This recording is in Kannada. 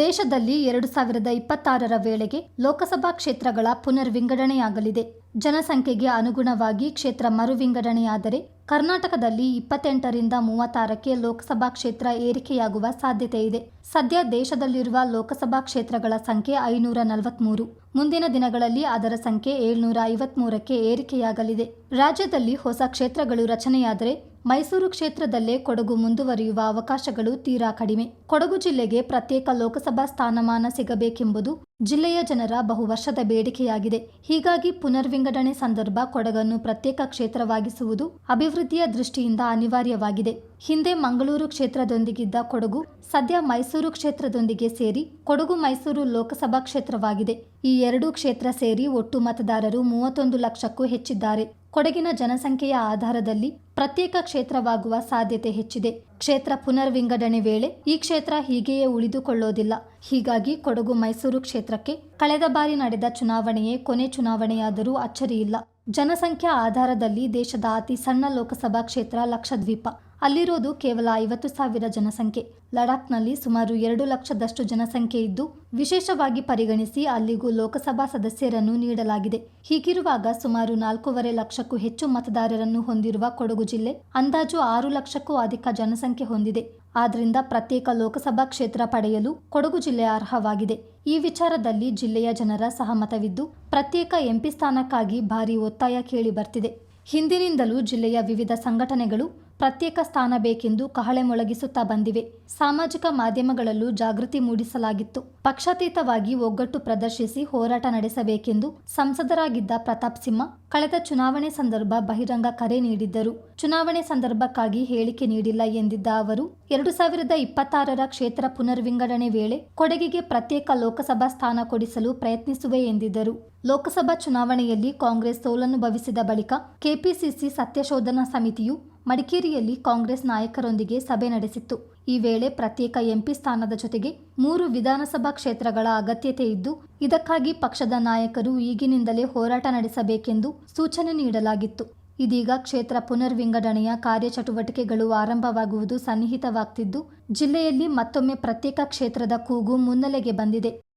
ದೇಶದಲ್ಲಿ ಎರಡು ಸಾವಿರದ ಇಪ್ಪತ್ತಾರರ ವೇಳೆಗೆ ಲೋಕಸಭಾ ಕ್ಷೇತ್ರಗಳ ಪುನರ್ವಿಂಗಡಣೆಯಾಗಲಿದೆ. ಜನಸಂಖ್ಯೆಗೆ ಅನುಗುಣವಾಗಿ ಕ್ಷೇತ್ರ ಮರುವಿಂಗಡಣೆಯಾದರೆ ಕರ್ನಾಟಕದಲ್ಲಿ ಇಪ್ಪತ್ತೆಂಟರಿಂದ ಮೂವತ್ತಾರಕ್ಕೆ ಲೋಕಸಭಾ ಕ್ಷೇತ್ರ ಏರಿಕೆಯಾಗುವ ಸಾಧ್ಯತೆ ಇದೆ. ಸದ್ಯ ದೇಶದಲ್ಲಿರುವ ಲೋಕಸಭಾ ಕ್ಷೇತ್ರಗಳ ಸಂಖ್ಯೆ ಐನೂರ ನಲವತ್ಮೂರು. ಮುಂದಿನ ದಿನಗಳಲ್ಲಿ ಅದರ ಸಂಖ್ಯೆ ಏಳ್ನೂರ ಐವತ್ಮೂರಕ್ಕೆ ಏರಿಕೆಯಾಗಲಿದೆ. ರಾಜ್ಯದಲ್ಲಿ ಹೊಸ ಕ್ಷೇತ್ರಗಳು ರಚನೆಯಾದರೆ ಮೈಸೂರು ಕ್ಷೇತ್ರದಲ್ಲೇ ಕೊಡಗು ಮುಂದುವರಿಯುವ ಅವಕಾಶಗಳು ತೀರಾ ಕಡಿಮೆ. ಕೊಡಗು ಜಿಲ್ಲೆಗೆ ಪ್ರತ್ಯೇಕ ಲೋಕಸಭಾ ಸ್ಥಾನಮಾನ ಸಿಗಬೇಕೆಂಬುದು ಜಿಲ್ಲೆಯ ಜನರ ಬಹುವರ್ಷದ ಬೇಡಿಕೆಯಾಗಿದೆ. ಹೀಗಾಗಿ ಪುನರ್ವಿಂಗಡಣೆ ಸಂದರ್ಭ ಕೊಡಗನ್ನು ಪ್ರತ್ಯೇಕ ಕ್ಷೇತ್ರವಾಗಿಸುವುದು ಅಭಿವೃದ್ಧಿಯ ದೃಷ್ಟಿಯಿಂದ ಅನಿವಾರ್ಯವಾಗಿದೆ. ಹಿಂದೆ ಮಂಗಳೂರು ಕ್ಷೇತ್ರದೊಂದಿಗಿದ್ದ ಕೊಡಗು, ಸದ್ಯ ಮೈಸೂರು ಕ್ಷೇತ್ರದೊಂದಿಗೆ ಸೇರಿ ಕೊಡಗು ಮೈಸೂರು ಲೋಕಸಭಾ ಕ್ಷೇತ್ರವಾಗಿದೆ. ಈ ಎರಡೂ ಕ್ಷೇತ್ರ ಸೇರಿ ಒಟ್ಟು ಮತದಾರರು ಮೂವತ್ತೊಂದು ಲಕ್ಷಕ್ಕೂ ಹೆಚ್ಚಿದ್ದಾರೆ. ಕೊಡಗಿನ ಜನಸಂಖ್ಯೆಯ ಆಧಾರದಲ್ಲಿ ಪ್ರತ್ಯೇಕ ಕ್ಷೇತ್ರವಾಗುವ ಸಾಧ್ಯತೆ ಹೆಚ್ಚಿದೆ. ಕ್ಷೇತ್ರ ಪುನರ್ವಿಂಗಡಣೆ ವೇಳೆ ಈ ಕ್ಷೇತ್ರ ಹೀಗೆಯೇ ಉಳಿದುಕೊಳ್ಳೋದಿಲ್ಲ. ಹೀಗಾಗಿ ಕೊಡಗು ಮೈಸೂರು ಕ್ಷೇತ್ರಕ್ಕೆ ಕಳೆದ ಬಾರಿ ನಡೆದ ಚುನಾವಣೆಯೇ ಕೊನೆ ಚುನಾವಣೆಯಾದರೂ ಅಚ್ಚರಿಯಿಲ್ಲ. ಜನಸಂಖ್ಯಾ ಆಧಾರದಲ್ಲಿ ದೇಶದ ಅತಿ ಸಣ್ಣ ಲೋಕಸಭಾ ಕ್ಷೇತ್ರ ಲಕ್ಷದ್ವೀಪ. ಅಲ್ಲಿರೋದು ಕೇವಲ ಐವತ್ತು ಸಾವಿರ ಜನಸಂಖ್ಯೆ. ಲಡಾಖ್ನಲ್ಲಿ ಸುಮಾರು ಎರಡು ಲಕ್ಷದಷ್ಟು ಜನಸಂಖ್ಯೆ ಇದ್ದು, ವಿಶೇಷವಾಗಿ ಪರಿಗಣಿಸಿ ಅಲ್ಲಿಗೂ ಲೋಕಸಭಾ ಸದಸ್ಯರನ್ನು ನೀಡಲಾಗಿದೆ. ಹೀಗಿರುವಾಗ ಸುಮಾರು ನಾಲ್ಕೂವರೆ ಲಕ್ಷಕ್ಕೂ ಹೆಚ್ಚು ಮತದಾರರನ್ನು ಹೊಂದಿರುವ ಕೊಡಗು ಜಿಲ್ಲೆ ಅಂದಾಜು ಆರು ಲಕ್ಷಕ್ಕೂ ಅಧಿಕ ಜನಸಂಖ್ಯೆ ಹೊಂದಿದೆ. ಆದ್ರಿಂದ ಪ್ರತ್ಯೇಕ ಲೋಕಸಭಾ ಕ್ಷೇತ್ರ ಪಡೆಯಲು ಕೊಡಗು ಜಿಲ್ಲೆ ಅರ್ಹವಾಗಿದೆ. ಈ ವಿಚಾರದಲ್ಲಿ ಜಿಲ್ಲೆಯ ಜನರ ಸಹಮತವಿದ್ದು, ಪ್ರತ್ಯೇಕ ಎಂಪಿ ಸ್ಥಾನಕ್ಕಾಗಿ ಭಾರಿ ಒತ್ತಾಯ ಕೇಳಿ ಬರ್ತಿದೆ. ಹಿಂದಿನಿಂದಲೂ ಜಿಲ್ಲೆಯ ವಿವಿಧ ಸಂಘಟನೆಗಳು ಪ್ರತ್ಯೇಕ ಸ್ಥಾನ ಬೇಕೆಂದು ಕಹಳೆ ಮೊಳಗಿಸುತ್ತಾ ಬಂದಿವೆ. ಸಾಮಾಜಿಕ ಮಾಧ್ಯಮಗಳಲ್ಲೂ ಜಾಗೃತಿ ಮೂಡಿಸಲಾಗಿತ್ತು. ಪಕ್ಷಾತೀತವಾಗಿ ಒಗ್ಗಟ್ಟು ಪ್ರದರ್ಶಿಸಿ ಹೋರಾಟ ನಡೆಸಬೇಕೆಂದು ಸಂಸದರಾಗಿದ್ದ ಪ್ರತಾಪ್ ಸಿಂಹ ಕಳೆದ ಚುನಾವಣೆ ಸಂದರ್ಭ ಬಹಿರಂಗ ಕರೆ ನೀಡಿದ್ದರು. ಚುನಾವಣೆ ಸಂದರ್ಭಕ್ಕಾಗಿ ಹೇಳಿಕೆ ನೀಡಿಲ್ಲ ಎಂದಿದ್ದ ಅವರು, ಎರಡು ಸಾವಿರದ ಇಪ್ಪತ್ತಾರರ ಕ್ಷೇತ್ರ ಪುನರ್ವಿಂಗಡಣೆ ವೇಳೆ ಕೊಡಗಿಗೆ ಪ್ರತ್ಯೇಕ ಲೋಕಸಭಾ ಸ್ಥಾನ ಕೊಡಿಸಲು ಪ್ರಯತ್ನಿಸುವೆ ಎಂದಿದ್ದರು. ಲೋಕಸಭಾ ಚುನಾವಣೆಯಲ್ಲಿ ಕಾಂಗ್ರೆಸ್ ಸೋಲನ್ನು ಭವಿಸಿದ ಬಳಿಕ ಕೆಪಿಸಿಸಿ ಸತ್ಯಶೋಧನಾ ಸಮಿತಿಯು ಮಡಿಕೇರಿಯಲ್ಲಿ ಕಾಂಗ್ರೆಸ್ ನಾಯಕರೊಂದಿಗೆ ಸಭೆ ನಡೆಸಿತ್ತು. ಈ ವೇಳೆ ಪ್ರತ್ಯೇಕ ಎಂಪಿ ಸ್ಥಾನದ ಜೊತೆಗೆ ಮೂರು ವಿಧಾನಸಭಾ ಕ್ಷೇತ್ರಗಳ ಅಗತ್ಯತೆ ಇದ್ದು, ಇದಕ್ಕಾಗಿ ಪಕ್ಷದ ನಾಯಕರು ಈಗಿನಿಂದಲೇ ಹೋರಾಟ ನಡೆಸಬೇಕೆಂದು ಸೂಚನೆ ನೀಡಲಾಗಿತ್ತು. ಇದೀಗ ಕ್ಷೇತ್ರ ಪುನರ್ ವಿಂಗಡಣೆಯ ಕಾರ್ಯಚಟುವಟಿಕೆಗಳು ಆರಂಭವಾಗುವುದು ಸನ್ನಿಹಿತವಾಗ್ತಿದ್ದು, ಜಿಲ್ಲೆಯಲ್ಲಿ ಮತ್ತೊಮ್ಮೆ ಪ್ರತ್ಯೇಕ ಕ್ಷೇತ್ರದ ಕೂಗು ಮುನ್ನೆಲೆಗೆ ಬಂದಿದೆ.